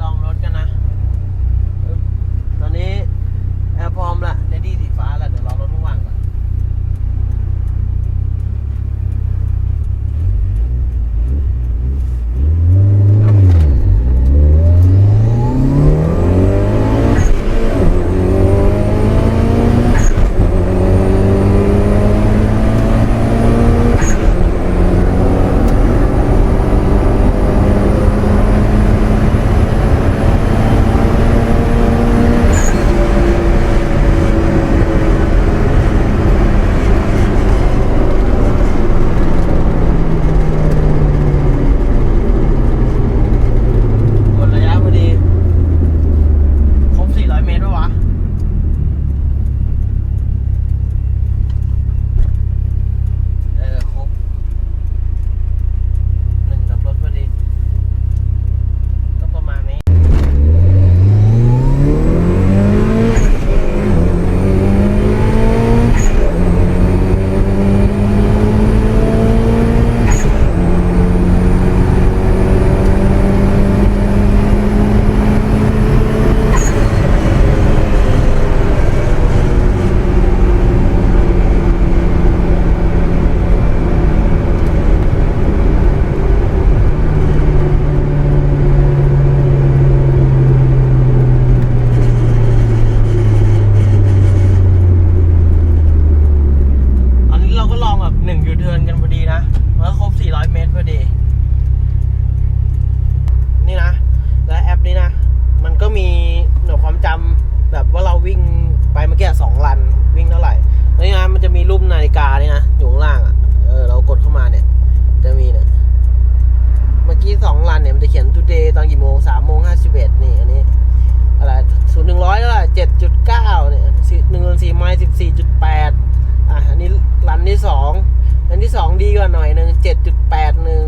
ลองรถกันนะ ตอนนี้ 14 ไมล์สิบสี่จุดแปดอะอันนี้รันที่สองรันที่สองดีกว่าหน่อยหนึ่ง7.81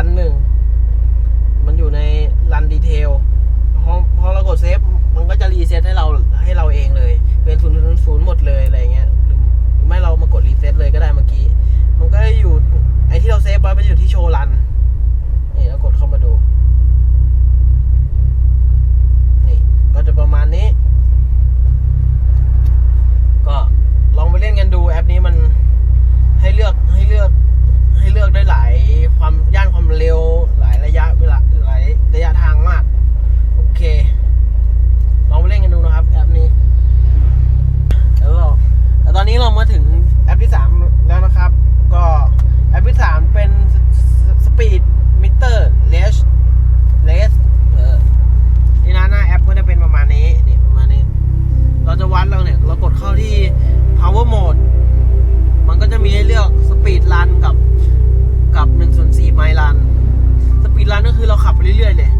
รันหนึ่ง มันอยู่ในรันดีเทลพอพอเรากดเซฟ มันก็จะรีเซ็ตให้เราให้เราเองเลย เป็นศูนย์ศูนย์หมดเลยอะไรเงี้ย หรือไม่เรามากดรีเซ็ตเลยก็ได้เมื่อกี้ มันก็อยู่ไอที่เราเซฟไว้มันอยู่ที่โชว์รัน มาถึงแอปที่ 3 แล้วนะครับ ก็แอปที่ 3 เป็นสปีดมิเตอร์เลสเลสเออนี่นะหน้าแอปก็จะเป็นประมาณนี้นี่ประมาณนี้ เราจะวัดเราเนี่ย เรากดเข้าที่ power mode มันก็จะมีให้เลือกสปีดรันกับกับ1ส่วน4ไมล์รันสปีดรันก็คือเราขับไปเรื่อยๆเลย